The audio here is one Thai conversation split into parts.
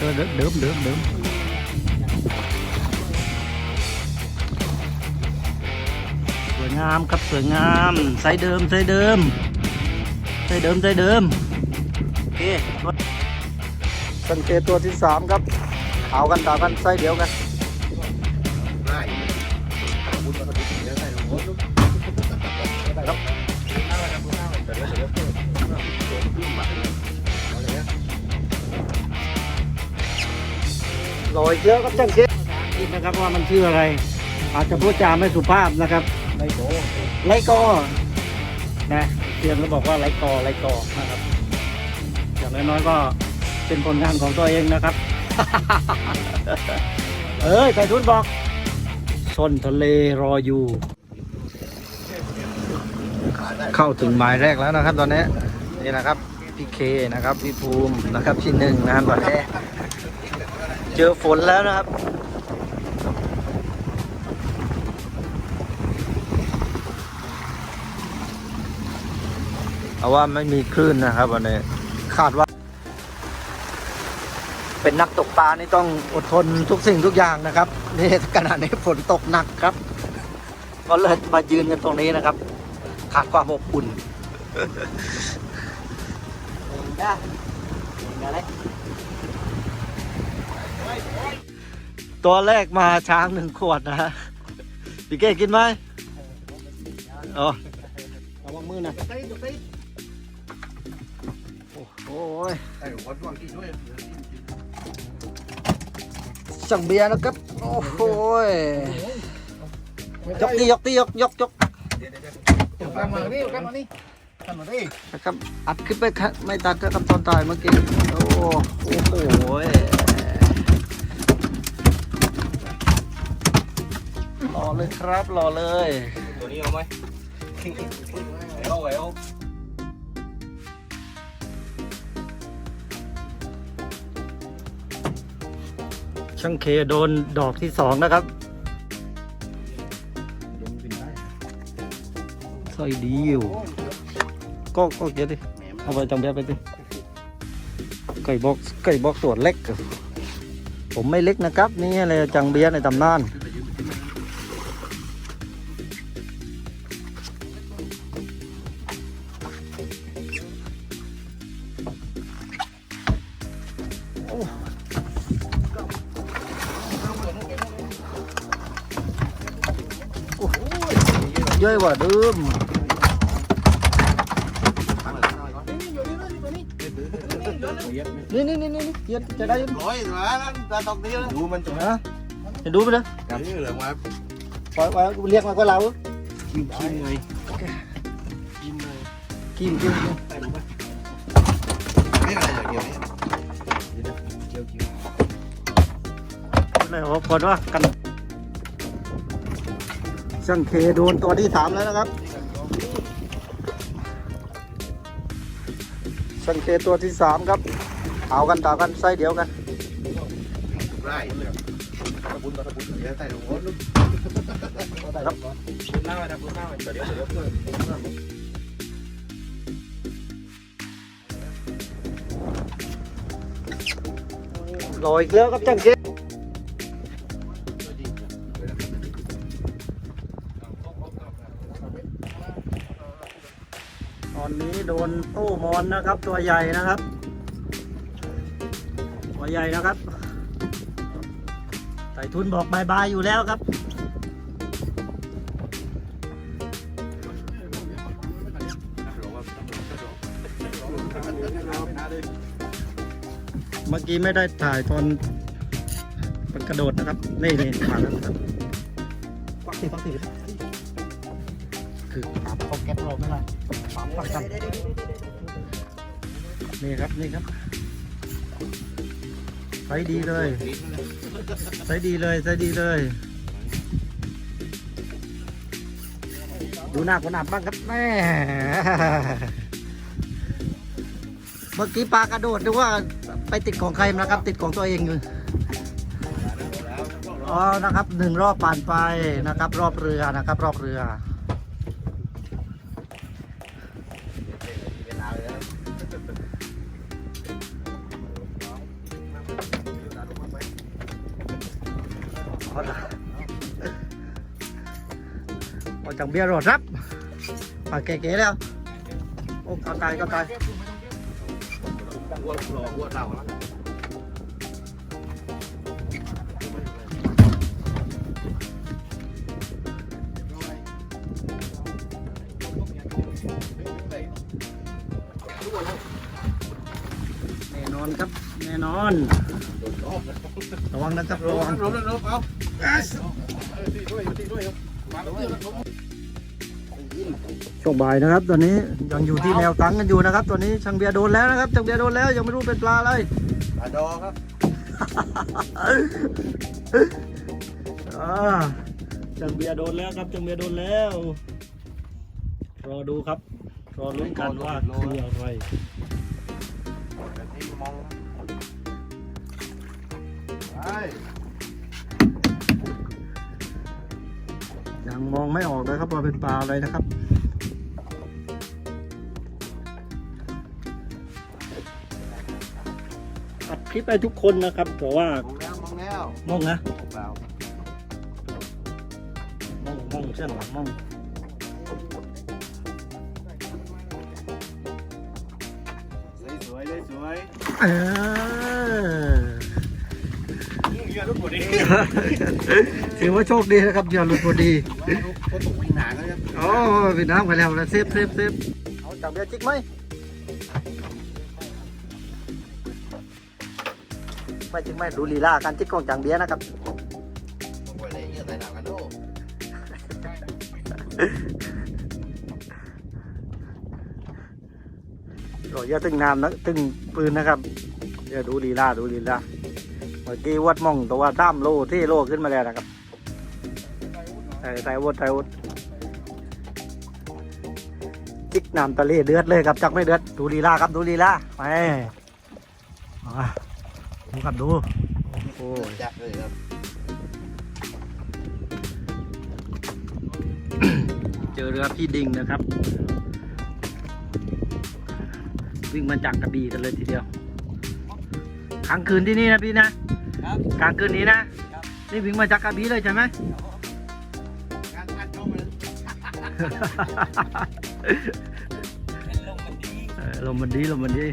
เดิมเดิมเดิมเดิมเดิมสวยงามครับสวยงามไซส์เดิมไซส์เดิมไซส์เดิมไซส์เดิมโอเคสังเกตตัวที่สามครับเอากันต่ากันไซส์เดียวกัน อยเยอะก็จังเก็คิดนะครับว่ามันชื่ออะไร อาจจะพูดจาไม่สุภาพนะครับไลโกไลโกนะเตียนก็บอกว่าไลโกไลโกนะครับอย่างน้อยๆก็เป็นผลงานของตัวเองนะครับ เอ้ยไก่ทุนบอกชนทะเลรออยู่ เข้าถึงหมายแรกแล้วนะครับ ตอนนี้นี่นะครับพี่เคนะครับพี่ภูมินะครับที่หนึ่งนะครับตอนนี้ เจอฝนแล้วนะครับ เอาว่าไม่มีคลื่นนะครับวันนี้คาดว่า เป็นนักตกปลานี่ต้องอดทนทุกสิ่งทุกอย่างนะครับ นี่ขณะนี้ฝนตกหนักครับ ก็เลยมายืนกันตรงนี้นะครับ ขาดความอบอุ่นอะไร ตัวแรกมาช้างหนึ่งขวดนะฮะพี่เก้กินไหมอ๋อระวังมือนะโอ้โหสั่งเบียร์นะครับ โอ้โหยกตียกตียกยกยกกันมานี่กันมานี่กันมานี่นะครับอัดขึ้นไปครับไม่ตัดนะครับตอนตายเมื่อกี้ โอ้โอ้โห เลยครับรอเลย ตัวนี้เอาไหมเอาไว้เอาช่างเคโดนดอกที่สองนะครับใส่ดีอยู่ ก็ก็เยอะดิ เอาไปจังเบียร์ไปดิไก่บอกไก่บอกตัวเล็กอะผมไม่เล็กนะครับ นี่อะไรจังเบียร์ในตำนาน เยอะกว่าเดิมนี่นี่นี่นี่เย็ดจะได้ยังร้อยมาตาตอกนี้ดูมันจุดนะเห็นดูไปเลยนี่เหลืองมาปล่อยไว้เรียกมาก็เรากินกินเลยกินเลยกินกินกินไม่ เลยโอ้พอว่ากันช่างเคโดนตัวที่สามแล้วนะครับช่างเคตัวที่สามครับเอากันต่ากันไส้เดียวกันไร่บุญตะบุญเดี๋ยวใส่หัวลูกครับหน้าไปตะบุญหน้าไปเดี๋ยวเดี๋ยวเพื่อนลอยอีกแล้วครับช่างเค อนนี้โดนตู้มอนนะครับ ตัวใหญ่นะครับ ตัวใหญ่นะครับไต่ทุนบอกบายบายอยู่แล้วครับเมื่อกี้ไม่ได้ถ่ายตอนมันกระโดดนะครับ นี่นี่มาแล้วครับควักตีควักตีคือปรับเขาแก๊สเราไม่ได้ ปรับปักกันนี่ครับนี่ครับใช้ดีเลยใช้ดีเลยใช้ดีเลย ดูหน้าคนหนับบ้างครับแม่เมื่อกี้ปลากระโดดดูว่าไปติดของใครนะครับ ติดของตัวเองอยู่อ๋อนะครับหนึ่งรอบผ่านไปนะครับ รอบเรือนะครับ รอบเรือ เอาละเอาจังเบียร์รอรับ นอนครับ แน่นอน ระวังนะครับระวังล้มล้มเอาตีด้วยตีด้วยช่วงบ่ายนะครับ ตอนนี้ยังอยู่ที่แนวตั้งกันอยู่นะครับ ตอนนี้ช่างเบียร์โดนแล้วนะครับช่างเบียร์โดนแล้วยังไม่รู้เป็นปลาอะไรปลาดอครับอ่าช่างเบียโดนแล้วครับช่างเบียโดนแล้ว รอดูครับ รอลุ้นกันว่าคืออะไร องไปยังมองไม่ออกเลยครับว่าเป็นปลาอะไรนะครับ อัดคลิปไปทุกคนนะครับเพราะว่ามองแล้วมองแล้วมองนะเปล่ามองมองเช่นหลังมอง เออเฮียลูกหมดดิถือว่าโชคดีนะครับอย่าหลุดพอดีก็ตกวิ่งหนาแล้วครับโอ้เป็นน้ำไปแล้วนะเซฟเซฟเซฟเอาจับเบียร์จิกไหมไม่จริงไม่ดูลีลาการจิกของจังเบียร์นะครับไปเลยเฮียใส่หนังกันโอ้ โอ้ยอย่าตึงน้ำนะตึงปืนนะครับอย่าดูลีลาดูลีลาเมื่อกี้วัดมองตัวสามโลที่โลขึ้นมาแล้วนะครับใส่ใส่วดใส่วดจิกน้ำทะเลเดือดเลยครับจักไม่เดือดดูลีลาครับดูลีลาไปมาดูครับดูโอ้ยจักเลยครับเจอเรือพี่ดิงนะครับ วิ่งมาจากกระบี่กันเลยทีเดียวค้างคืนที่นี่นะพี่นะกลางคืนนี้นะนี่วิ่งมาจากกระบี่เลยใช่ไหมงานงานจบเลยเออลมมันดีลมมันดี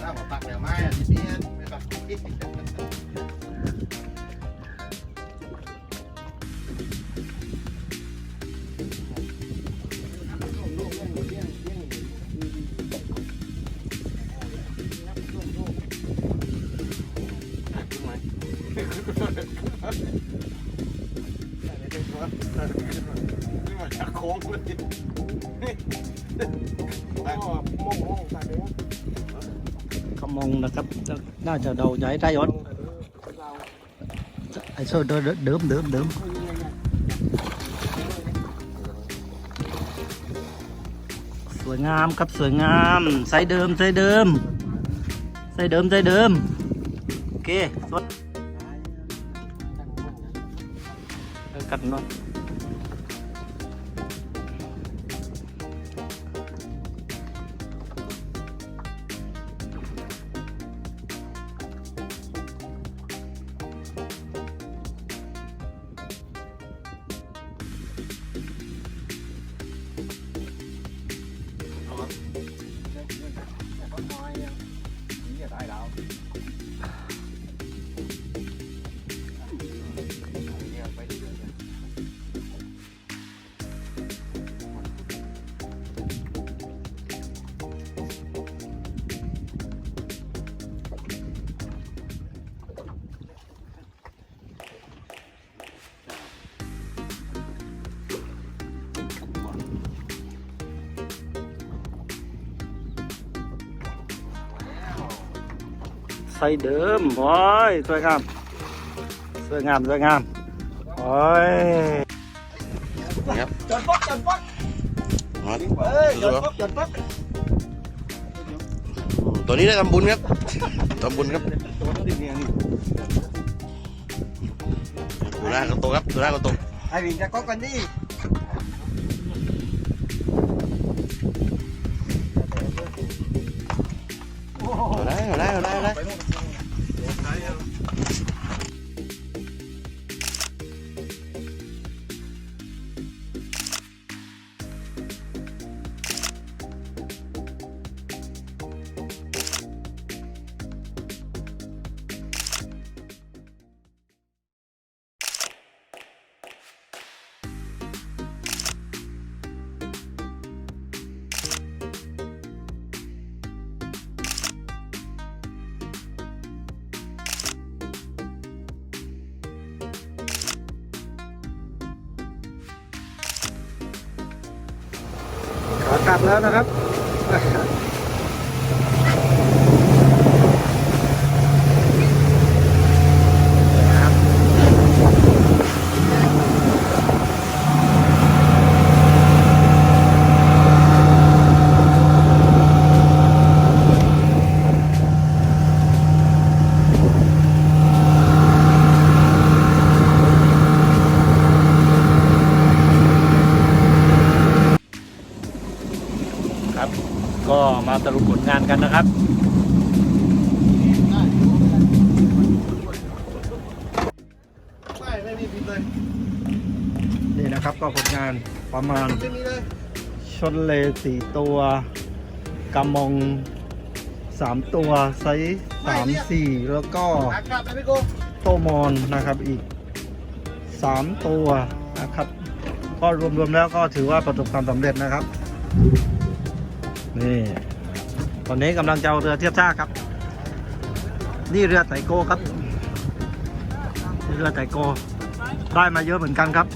ถ้าผมปักแนวไม้อะทีนี้ไขมงนะครับ น่าจะเดาใหญ่ได้ยศไอ้โซ่เดิมเดิมเดิมเดิมสวยงามครับสวยงามใส่เดิมใส่เดิมใส่เดิมใส่เดิม โอเคสดเออกัดหน่อ ยใส่เดิมโอ้ยสวยงาม สวยงาม สวยงาม โอ้ยครับจดป๊อกจดป๊อกมาเอ้ยจดป๊อกจดป๊อกตัวนี้ได้ทำบุญครับทำบุญครับตัวนั้นดิเนี่ยนี่ตัวแรกก็โตครับตัวแรกก็โตไอ้วิ่งจะก๊อกกัน ขับแล้วนะครับ ก็มาสรุปผลงาน กันนะครับ ไม่ไม่มีผิดเลยนี่นะครับก็ผลงานประมาณไม่มีเลยชนเลสี่ตัวกำมองสามตัวไซส์สามสี่แล้วก็อากลับไปพี่โกโตมอนนะครับอีกสามตัวนะครับ ก็รวมๆแล้วก็ถือว่าประสบความสำเร็จนะครับ นี่ ตอนนี้กำลังจะเอาเรือเทียบท่าครับ นี่เรือไตโก้ครับ เรือไตโก้ได้มาเยอะเหมือนกันครับ